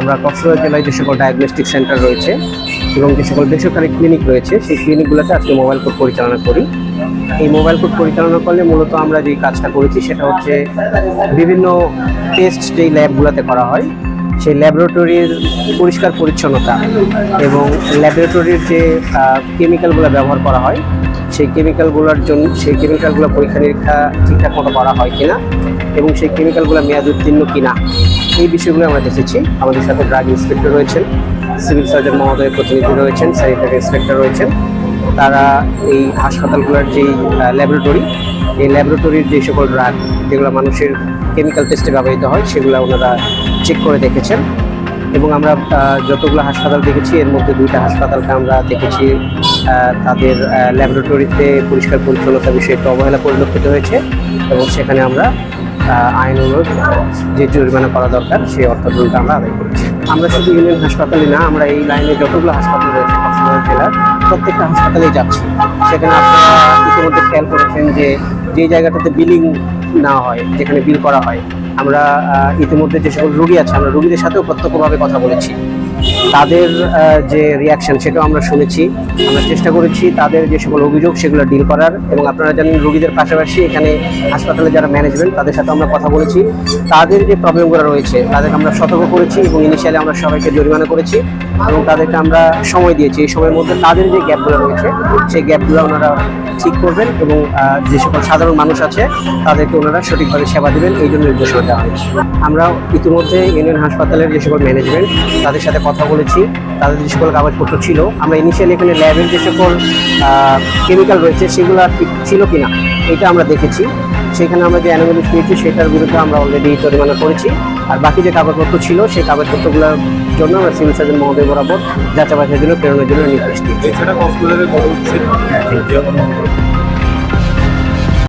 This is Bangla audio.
আমরা কক্সবাজার জেলায় যে সকল ডায়াগনস্টিক সেন্টার রয়েছে এবং যে সকল বেসরকারি ক্লিনিক রয়েছে, সেই ক্লিনিকগুলোতে আজকে মোবাইল কোড পরিচালনা করি। এই মোবাইল কোড পরিচালনা করলে মূলত আমরা যে কাজটা করেছি, সেটা হচ্ছে বিভিন্ন টেস্ট যেই ল্যাবগুলোতে করা হয়, সেই ল্যাবরেটরির পরিষ্কার পরিচ্ছন্নতা এবং ল্যাবরেটরির যে কেমিক্যালগুলো ব্যবহার করা হয়, সেই কেমিক্যালগুলোর জন্য, সেই কেমিক্যালগুলো পরীক্ষা নিরীক্ষা ঠিকঠাক মতো করা হয় কিনা এবং সেই কেমিক্যালগুলো মেয়াদ উত্তীর্ণ কিনা এই বিষয়গুলো আমরা দেখেছি। আমাদের সাথে ড্রাগ ইন্সপেক্টর রয়েছেন সিভিল সার্জন মহোদয়ের প্রতিনিধি রয়েছেন স্যানিটারি ইন্সপেক্টর রয়েছেন। তারা এই হাসপাতালগুলোর যেই ল্যাবরেটরি এই ল্যাবরেটরির যে সকল ড্রাগ যেগুলো মানুষের কেমিক্যাল টেস্টে ব্যবহৃত হয়, সেগুলো ওনারা চেক করে দেখেছেন। এবং আমরা যতগুলো হাসপাতাল দেখেছি, এর মধ্যে দুইটা হাসপাতালকে আমরা দেখেছি তাদের ল্যাবরেটরিতে পরিষ্কার পরিচ্ছন্নতা বিষয়ে একটু অবহেলা পরিলক্ষিত হয়েছে। এবং সেখানে আমরা আইন অনুরোধ যে জরিমানা করা দরকার, সেই অর্থগুলোকে আমরা আদায় করেছি। আমরা শুধু ইউনিয়ন হাসপাতালে না, আমরা এই লাইনে যতগুলো হাসপাতাল রয়েছে কক্সবাজার জেলার প্রত্যেকটা হাসপাতালেই যাচ্ছি। সেখানে আপনারা ইতিমধ্যে খেয়াল করেছেন যে যে জায়গাটাতে বিলিং না হয়, যেখানে বিল করা হয়, আমরা ইতিমধ্যে যে সকল রুগী আছে, আমরা রুগীদের সাথেও প্রত্যক্ষভাবে কথা বলেছি। তাদের যে রিয়াকশন সেটাও আমরা শুনেছি। আমরা চেষ্টা করেছি তাদের যে সকল অভিযোগ সেগুলো ডিল করার এবং আপনারা জানেন রুগীদের পাশাপাশি এখানে হাসপাতালে যারা ম্যানেজমেন্ট তাদের সাথে আমরা কথা বলেছি। তাদের যে প্রবলেমগুলো রয়েছে, তাদেরকে আমরা সতর্ক করেছি এবং ইনিশিয়ালি আমরা সবাইকে জরিমানা করেছি এবং তাদেরকে আমরা সময় দিয়েছি। এই সময়ের মধ্যে তাদের যে গ্যাপগুলো রয়েছে, সেই গ্যাপগুলো ওনারা ঠিক করবেন এবং যে সকল সাধারণ মানুষ আছে, তাদেরকে ওনারা সঠিকভাবে সেবা দেবেন। এই জন্য নির্দেশনা দেওয়া হয়েছে। আমরা ইতিমধ্যে ইউনিয়ন হাসপাতালের যে সকল ম্যানেজমেন্ট তাদের সাথে কথা বলেছি তাদের যে সকল কাগজপত্র ছিল আমরা ইনিশিয়ালি এখানে ল্যাবের যে সকল কেমিক্যাল রয়েছে সেগুলো ঠিক ছিল কি না এটা আমরা দেখেছি। সেখানে আমরা যে অ্যানোমেলিস পেয়েছি সেটার বিরুদ্ধে আমরা অলরেডি জরিমানা করেছি। আর বাকি যে কাগজপত্র ছিল সেই কাগজপত্রগুলোর জন্য আমরা সিভিল সার্জন মহোদয় বরাবর যাচাই বাছাইয়ের জন্য প্রেরণের জন্য নির্দেশ দিয়েছি।